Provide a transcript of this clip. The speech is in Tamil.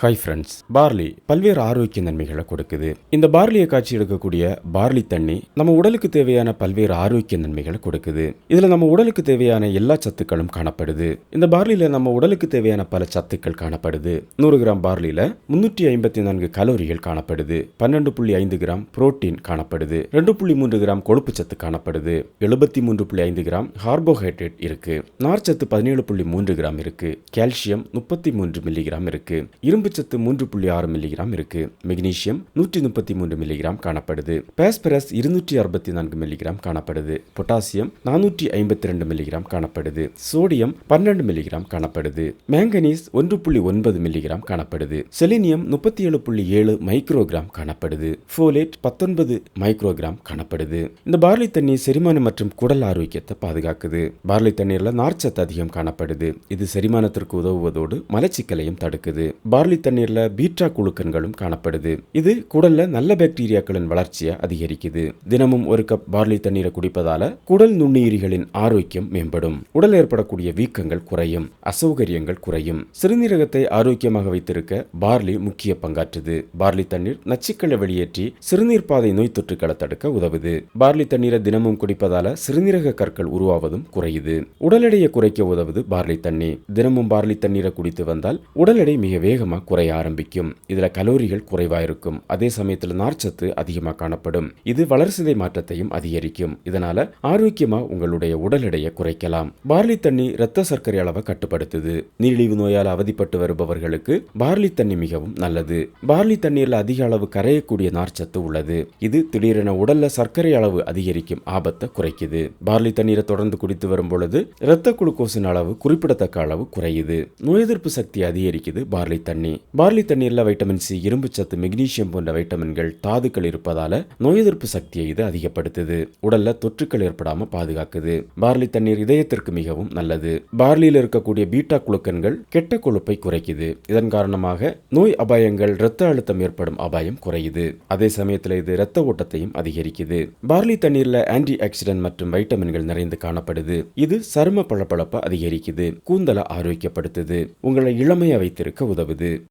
ஹாய் ஃப்ரெண்ட்ஸ் பார்லி பல்வேறு ஆரோக்கிய நன்மைகளை கொடுக்குது. இந்த பார்லியை காட்சி எடுக்கக்கூடிய பார்லி தண்ணி நம்ம உடலுக்கு தேவையான பல்வேறு ஆரோக்கிய நன்மைகளை கொடுக்குது. இதில் நம்ம உடலுக்கு தேவையான எல்லா சத்துக்களும் காணப்படுது. இந்த பார்லியில் நம்ம உடலுக்கு தேவையான பல சத்துக்கள் காணப்படுது. நூறு கிராம் பார்லியில் முன்னூற்றி ஐம்பத்தி நான்கு கலோரிகள் காணப்படுது. பன்னெண்டு புள்ளி ஐந்து கிராம் புரோட்டீன் காணப்படுது. ரெண்டு புள்ளி மூன்று கிராம் கொழுப்பு சத்து காணப்படுது. எழுபத்தி மூன்று புள்ளி ஐந்து கிராம் கார்போஹைட்ரேட் இருக்கு. நார்ச்சத்து பதினேழு புள்ளி மூன்று கிராம் இருக்கு. கால்சியம் முப்பத்தி மூன்று மில்லிகிராம் இருக்கு. இரும்புச்சத்து மூன்று புள்ளி ஆறு மில்லிகிராம் இருக்கு. மெக்னீசியம் நூற்றி முப்பத்தி மூன்று மில்லிகிராம் காணப்படுது. பேஸ்பரஸ் இருநூற்றி அறுபத்தி நான்கு மில்லிகிராம் காணப்படுது. பொட்டாசியம் நானூற்றி ஐம்பத்தி ரெண்டு மில்லிகிராம் காணப்படுது. சோடியம் பன்னெண்டு மில்லிகிராம் காணப்படுது. மேங்கனீஸ் ஒன்று புள்ளி ஒன்பது மில்லிகிராம் காணப்படுது. செலினியம் முப்பத்தி ஏழு புள்ளி ஏழு மைக்ரோகிராம் காணப்படுது. ஃபோலேட் பத்தொன்பது மைக்ரோகிராம் காணப்படுது. இந்த பார்லி தண்ணி செரிமானம் மற்றும் குடல் ஆரோக்கியத்தை பாதுகாக்குது. பார்லி தண்ணீர்ல நார்ச்சத்து அதிகம் காணப்படுது. இது செரிமானத்திற்கு உதவுவதோடு மலச்சிக்கலையும் தடுக்குது. பார்லி தண்ணீர்ல பீட்டா குழுக்கன்களும் காணப்படுது. இது குடல்ல நல்ல பாக்டீரியாக்களின் வளர்ச்சியை அதிகரிக்குது. தினமும் ஒரு கப் பார்லி தண்ணீரை குடிப்பதால குடல் நுண்ணுயிரிகளின் ஆரோக்கியம் மேம்படும். உடல் ஏற்படக்கூடிய வீக்கங்கள் குறையும். அசௌகரியங்கள் குறையும். சிறுநீரகத்தை ஆரோக்கியமாக வைத்திருக்க பார்லி முக்கிய பங்காற்றுது. பார்லி தண்ணீர் நச்சுக்களை வெளியேற்றி சிறுநீர் பாதை நோய் தொற்றுக்களை தடுக்க உதவுது. பார்லி தண்ணீரை தினமும் குடிப்பதால சிறுநீரக கற்கள் உருவாவதும் குறையுது. உடல் எடையை குறைக்க உதவுது பார்லி தண்ணி. தினமும் பார்லி தண்ணீரை குடித்து வந்தால் உடல் எடை மிக வேகமாக குறைய ஆரம்பிக்கும். இதில் கலோரிகள் குறைவாக இருக்கும் அதே சமயத்தில் நார்ச்சத்து அதிகமாக காணப்படும். இது வளர்சிதை மாற்றத்தையும் அதிகரிக்கும். இதனால ஆரோக்கியமா உங்களுடைய உடல் எடையை குறைக்கலாம். பார்லி தண்ணி இரத்த சர்க்கரை அளவை கட்டுப்படுத்துது. நீரிழிவு நோயால் அவதிப்பட்டு வருபவர்களுக்கு பார்லி தண்ணி மிகவும் நல்லது. பார்லி தண்ணீரில் அதிக அளவு கரையக்கூடிய நார்ச்சத்து உள்ளது. இது திடீரென உடல்ல சர்க்கரை அளவு அதிகரிக்கும் ஆபத்தை குறைக்குது. பார்லி தண்ணீரை தொடர்ந்து குடித்து வரும் பொழுது இரத்த குளுக்கோஸின் அளவு குறிப்பிடத்தக்க அளவு குறையுது. நோய் எதிர்ப்பு சக்தி அதிகரிக்குது பார்லி தண்ணி. பார்லி தண்ணீர்ல வைட்டமின் சி இரும்பு சத்து மெக்னீசியம் போன்ற வைட்டமின்கள் தாதுக்கள் இருப்பதால நோய் எதிர்ப்பு சக்தியை இது அதிகப்படுத்துது. உடல்ல தொற்றுக்கள் ஏற்படாம பாதுகாக்குது. பார்லி தண்ணீர் இதயத்திற்கு மிகவும் நல்லது. பார்லியில் இருக்கக்கூடிய பீட்டா குழுக்கன்கள் கெட்ட கொழுப்பை குறைக்குது. இதன் காரணமாக நோய் அபாயங்கள் இரத்த அழுத்தம் ஏற்படும் அபாயம் குறையுது. அதே சமயத்துல இது இரத்த ஓட்டத்தையும் அதிகரிக்குது. பார்லி தண்ணீர்ல ஆன்டி ஆக்சிடென்ட் மற்றும் வைட்டமின்கள் நிறைந்து காணப்படுது. இது சரும பளபளப்பை அதிகரிக்குது. கூந்தலை ஆரோக்கியப்படுத்துது. உங்களை இளமையை வைத்திருக்க உதவுது.